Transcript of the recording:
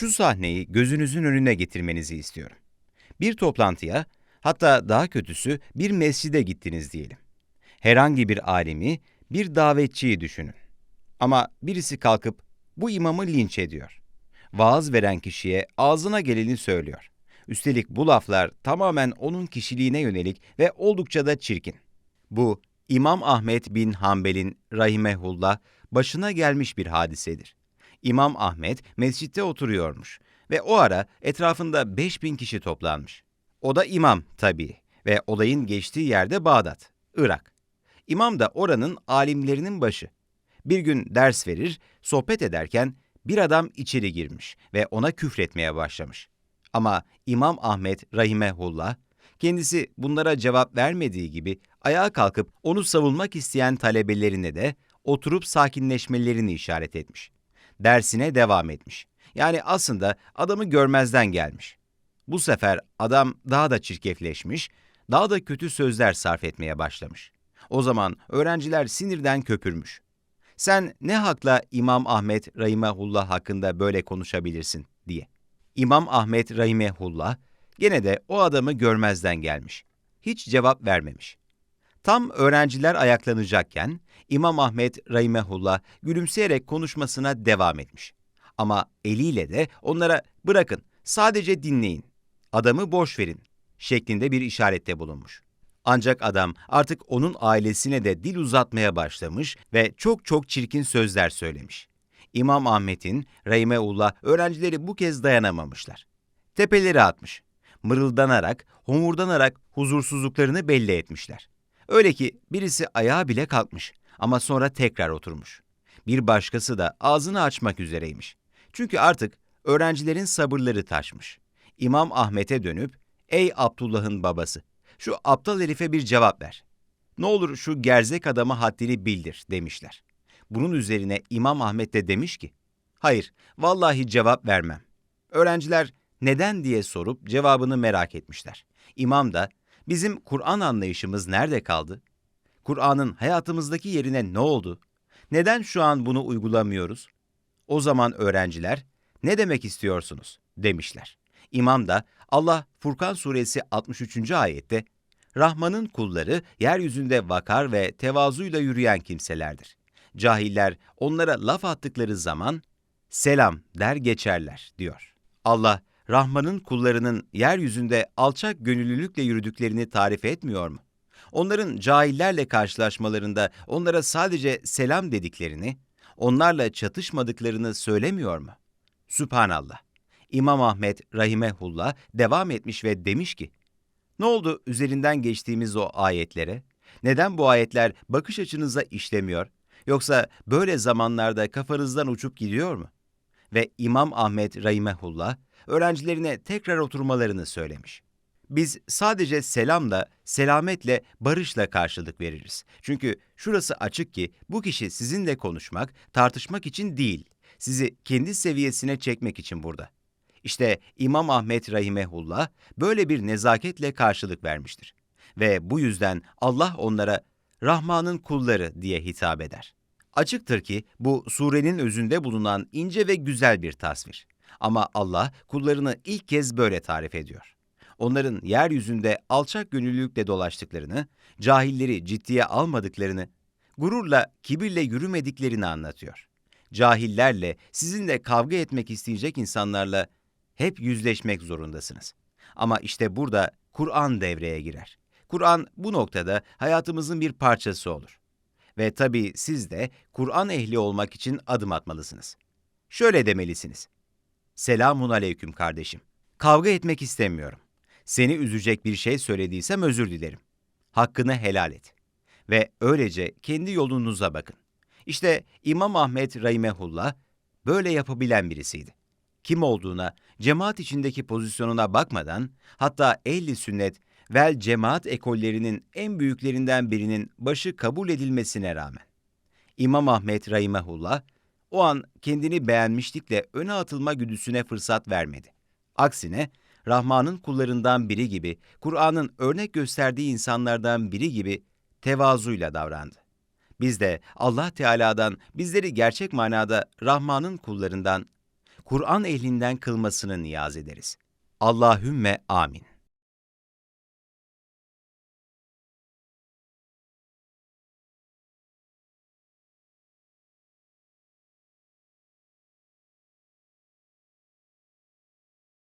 Şu sahneyi gözünüzün önüne getirmenizi istiyorum. Bir toplantıya, hatta daha kötüsü bir mescide gittiniz diyelim. Herhangi bir alimi, bir davetçiyi düşünün. Ama birisi kalkıp bu imamı linç ediyor. Vaaz veren kişiye ağzına geleni söylüyor. Üstelik bu laflar tamamen onun kişiliğine yönelik ve oldukça da çirkin. Bu İmam Ahmet bin Hanbel'in rahimehullah başına gelmiş bir hadisedir. İmam Ahmet mescitte oturuyormuş ve o ara etrafında 5000 kişi toplanmış. O da imam tabii ve olayın geçtiği yerde Bağdat, Irak. İmam da oranın alimlerinin başı. Bir gün ders verir, sohbet ederken bir adam içeri girmiş ve ona küfretmeye başlamış. Ama İmam Ahmet rahimehullah kendisi bunlara cevap vermediği gibi ayağa kalkıp onu savunmak isteyen talebelerine de oturup sakinleşmelerini işaret etmiş. Dersine devam etmiş. Yani aslında adamı görmezden gelmiş. Bu sefer adam daha da çirkefleşmiş, daha da kötü sözler sarf etmeye başlamış. O zaman öğrenciler sinirden köpürmüş. Sen ne hakla İmam Ahmet Rahimehullah hakkında böyle konuşabilirsin diye. İmam Ahmet Rahimehullah gene de o adamı görmezden gelmiş. Hiç cevap vermemiş. Tam öğrenciler ayaklanacakken İmam Ahmet Rahimehullah gülümseyerek konuşmasına devam etmiş. Ama eliyle de onlara bırakın sadece dinleyin, adamı boş verin şeklinde bir işarette bulunmuş. Ancak adam artık onun ailesine de dil uzatmaya başlamış ve çok çok çirkin sözler söylemiş. İmam Ahmet'in Rahimeullah öğrencileri bu kez dayanamamışlar. Tepeleri atmış. Mırıldanarak, homurdanarak huzursuzluklarını belli etmişler. Öyle ki birisi ayağa bile kalkmış ama sonra tekrar oturmuş. Bir başkası da ağzını açmak üzereymiş. Çünkü artık öğrencilerin sabırları taşmış. İmam Ahmet'e dönüp, ''Ey Abdullah'ın babası, şu aptal herife bir cevap ver. Ne olur şu gerzek adama haddini bildir.'' demişler. Bunun üzerine İmam Ahmet de demiş ki, ''Hayır, vallahi cevap vermem.'' Öğrenciler neden diye sorup cevabını merak etmişler. İmam da, bizim Kur'an anlayışımız nerede kaldı? Kur'an'ın hayatımızdaki yerine ne oldu? Neden şu an bunu uygulamıyoruz? O zaman öğrenciler, ne demek istiyorsunuz? demişler. İmam da Allah Furkan suresi 63. ayette Rahman'ın kulları yeryüzünde vakar ve tevazuyla yürüyen kimselerdir. Cahiller onlara laf attıkları zaman selam der geçerler diyor. Allah Rahman'ın kullarının yeryüzünde alçak gönüllülükle yürüdüklerini tarif etmiyor mu? Onların cahillerle karşılaşmalarında onlara sadece selam dediklerini, onlarla çatışmadıklarını söylemiyor mu? Sübhanallah. İmam Ahmet Rahimehullah devam etmiş ve demiş ki, ne oldu üzerinden geçtiğimiz o ayetlere? Neden bu ayetler bakış açınıza işlemiyor? Yoksa böyle zamanlarda kafanızdan uçup gidiyor mu? Ve İmam Ahmet Rahimehullah öğrencilerine tekrar oturmalarını söylemiş. Biz sadece selamla, selametle, barışla karşılık veririz. Çünkü şurası açık ki bu kişi sizinle konuşmak, tartışmak için değil, sizi kendi seviyesine çekmek için burada. İşte İmam Ahmet Rahimehullah böyle bir nezaketle karşılık vermiştir. Ve bu yüzden Allah onlara Rahman'ın kulları diye hitap eder. Açıktır ki bu surenin özünde bulunan ince ve güzel bir tasvir. Ama Allah kullarını ilk kez böyle tarif ediyor. Onların yeryüzünde alçak gönüllülükle dolaştıklarını, cahilleri ciddiye almadıklarını, gururla, kibirle yürümediklerini anlatıyor. Cahillerle, sizinle kavga etmek isteyecek insanlarla hep yüzleşmek zorundasınız. Ama işte burada Kur'an devreye girer. Kur'an bu noktada hayatımızın bir parçası olur. Ve tabii siz de Kur'an ehli olmak için adım atmalısınız. Şöyle demelisiniz. Selamun aleyküm kardeşim. Kavga etmek istemiyorum. Seni üzecek bir şey söylediysem özür dilerim. Hakkını helal et. Ve öylece kendi yolunuza bakın. İşte İmam Ahmet Rahimehullah böyle yapabilen birisiydi. Kim olduğuna, cemaat içindeki pozisyonuna bakmadan, hatta ehli sünnet vel cemaat ekollerinin en büyüklerinden birinin başı kabul edilmesine rağmen. İmam Ahmet Rahimehullah, o an kendini beğenmişlikle öne atılma güdüsüne fırsat vermedi. Aksine, Rahman'ın kullarından biri gibi, Kur'an'ın örnek gösterdiği insanlardan biri gibi tevazuyla davrandı. Biz de Allah Teala'dan bizleri gerçek manada Rahman'ın kullarından, Kur'an ehlinden kılmasını niyaz ederiz. Allahümme amin.